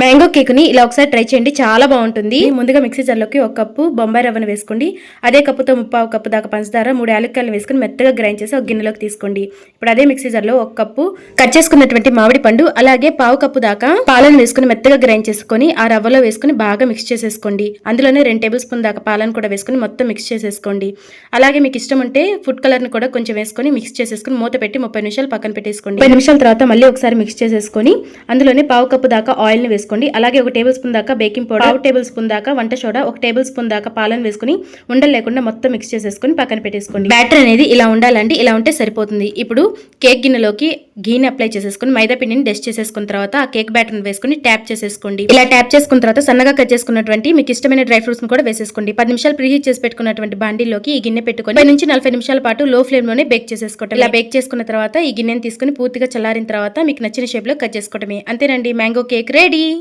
Mango కేక్ని ఇలా ఒకసారి ట్రై చేయండి. చాలా బాగుంటుంది. ముందుగా మిక్సీ జార్లోకి ఒక కప్పు బొంబాయి రవ్వను వేసుకోండి. అదే కప్పుతో ముప్పావు కప్పు దాకా పంచదార మూడు యాలక్కాయలు వేసుకుని మెత్తగా గ్రైండ్ చేసి ఒక గిన్నెలోకి తీసుకోండి. ఇప్పుడు అదే మిక్సీ జార్లో ఒక కప్పు కట్ చేసుకున్నటువంటి మామిడి పండు అలాగే పావు కప్పు దాకా పాలను వేసుకుని మెత్తగా గ్రైండ్ చేసుకొని ఆ రవ్వలో వేసుకుని బాగా మిక్స్ చేసేసుకోండి. అందులోనే రెండు టేబుల్ స్పూన్ దాకా పాలను కూడా వేసుకుని మొత్తం మిక్స్ చేసేసుకోండి. అలాగే మీకు ఇష్టం ఉంటే ఫుడ్ కలర్ని కూడా కొంచెం వేసుకొని మిక్స్ చేసేసుకుని మూత పెట్టి ముప్పై నిమిషాలు పక్కన పెట్టేసుకోండి. ముప్పై నిమిషాల తర్వాత మళ్ళీ ఒకసారి మిక్స్ చేసేసుకొని అందులోనే పావు కప్పు దాకా ఆయిల్ని వేసుకోండి. అలాగే ఒక టేబుల్ స్పూన్ దాకా బేకింగ్ పౌడర్ పావు టేబుల్ స్పూన్ దాకా వంట సోడా ఒక టేబుల్ స్పూన్ దాకా పాలను వేసుకుని ఉండలు లేకుండా మొత్తం మిక్స్ చేసేసుకొని పక్కన పెట్టేసుకోండి. బ్యాటర్ అనేది ఇలా ఉండాలండి. ఇలా ఉంటే సరిపోతుంది. ఇప్పుడు కేక్ గిన్నెలోకి గీని అప్లై చేసేసుకుని మైదా పిండిని డస్ట్ చేసేసుకున్న తర్వాత ఆ కేక్ బ్యాటర్ని వేసుకుని ట్యాప్ చేసేసుకోండి. ఇలా ట్యాప్ చేసుకున్న తర్వాత సన్నగా కట్ చేసుకున్నటువంటి మీకు ఇష్టమైన డ్రై ఫ్రూట్స్ కూడా వేసేసుకోండి. పది నిమిషాలు ప్రీహీట్ చేసి పెట్టుకున్నటువంటి బాండీలోకి ఈ గిన్నె పెట్టుకొని పది నుంచి నలభై నిమిషాల పాటు లో ఫ్లేమ్లోనే బేక్ చేసేసుకోవటం. ఇలా బేక్ చేసుకున్న తర్వాత ఈ గిన్నెని తీసుకుని పూర్తిగా చల్లారిన తర్వాత మీకు నచ్చిన షేప్లో కట్ చేసుకోవటమే. అంతేనండి. Mango cake ready.